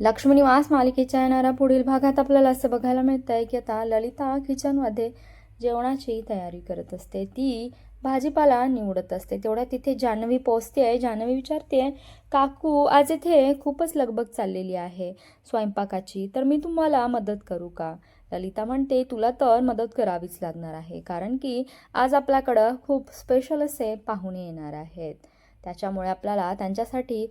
लक्ष्मीनिवास मालिकेच्या येणाऱ्या पुढील भागात आपल्याला असं बघायला मिळतं आहे की आता ललिता किचनमध्ये जेवणाची तयारी करत असते. ती भाजीपाला निवडत असते. तेवढ्या तिथे जान्हवी पोचते आहे. जान्हवी विचारते आहे काकू आज इथे खूपच लगबग चाललेली आहे स्वयंपाकाची तर मी तुम्हाला मदत करू का? ललिता म्हणते तुला तर मदत करावीच लागणार आहे कारण की आज आपल्याकडं खूप स्पेशल असे पाहुणे येणार आहेत. त्याच्यामुळे आपल्याला त्यांच्यासाठी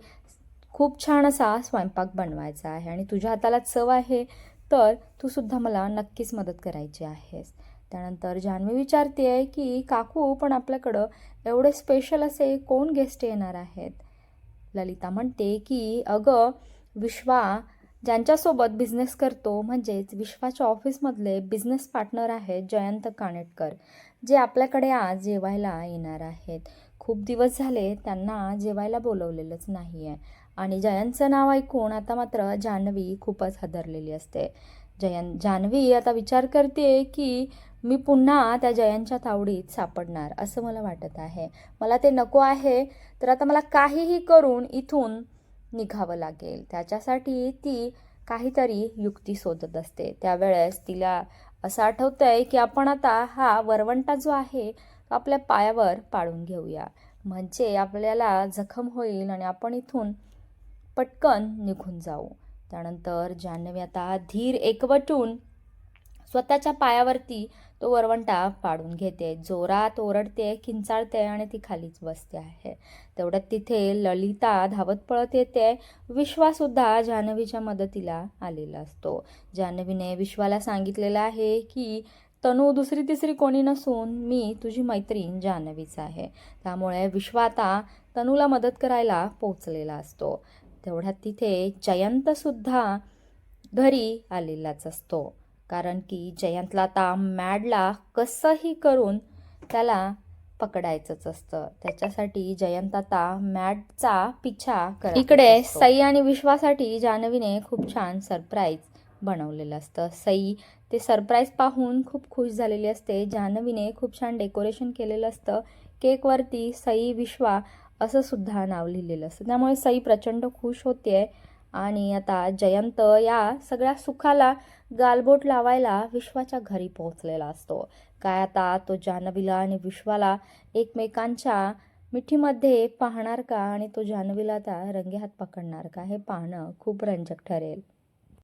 खूप छान असा स्वयंपाक बनवायचा आहे आणि तुझ्या हाताला चव आहे तर तू सुद्धा मला नक्कीच मदत करायची आहेस. त्यानंतर जान्हवी विचारते आहे की काकू पण आपल्याकडं एवढे स्पेशल असे कोण गेस्ट येणार आहेत? ललिता म्हणते की अगं विश्वा ज्यांच्यासोबत बिझनेस करतो म्हणजेच विश्वाच्या ऑफिसमधले बिझनेस पार्टनर आहेत जयंत कानेटकर जे आपल्याकडे आज जेवायला येणार आहेत. खूप दिवस झाले त्यांना जेवायला बोलवलेलंच नाही आहे आणि जयंतचं नाव ऐकून आता मात्र जान्हवी खूपच हादरलेली असते. जयंत जान्हवी आता विचार करते की मी पुन्हा त्या जयंतच्या तावडीत सापडणार असं मला वाटत आहे. मला ते नको आहे तर आता मला काहीही करून इथून निघावं लागेल. त्याच्यासाठी ती काहीतरी युक्ती शोधत असते. त्यावेळेस तिला असं आठवतं आहे की आपण आता हा वरवंटा जो आहे तो आपल्या पायावर पाडून घेऊया. म्हणजे आपल्याला जखम होईल आणि आपण इथून पटकन निघून जाऊ. त्यानंतर जान्हवी आता धीर एकवटून स्वतःच्या पायावरती तो वरवंटा पाडून घेते. जोरात ओरडते किंचाळते आणि ती खालीच बसते आहे. तेवढ्यात तिथे ललिता धावत पळत येते. विश्वासुद्धा जान्हवीच्या मदतीला आलेला असतो. जान्हवीने विश्वाला सांगितलेलं आहे की तनू दुसरी तिसरी कोणी नसून मी तुझी मैत्रीण जान्हवीच आहे. त्यामुळे विश्वा आता तनूला मदत करायला पोचलेला असतो. तेवढ्यात तिथे जयंतसुद्धा घरी आलेलाच असतो. कारण की जयंतला आता मॅडला कसंही करून त्याला पकडायचंच असतं. त्याच्यासाठी जयंत आता मॅडचा पिछा करत इकडे सई आणि विश्वासाठी जान्हवीने खूप छान सरप्राईज बनवलेलं असतं. सई ते सरप्राईज पाहून खूप खुश झालेली असते. जान्हवीने खूप छान डेकोरेशन केलेलं असतं. केकवरती सई विश्वा असं सुद्धा नाव लिहिलेलं असतं. त्यामुळे सई प्रचंड खुश होते आणि आता जयंत या सगळ्या सुखाला गालबोट लावायला विश्वाच्या घरी पोहोचलेला असतो. काय आता तो जान्हवीला आणि विश्वाला एकमेकांच्या मिठीमध्ये पाहणार का आणि तो जान्हवीला आता रंगेहात पकडणार का हे पाहणं खूप रंजक ठरेल.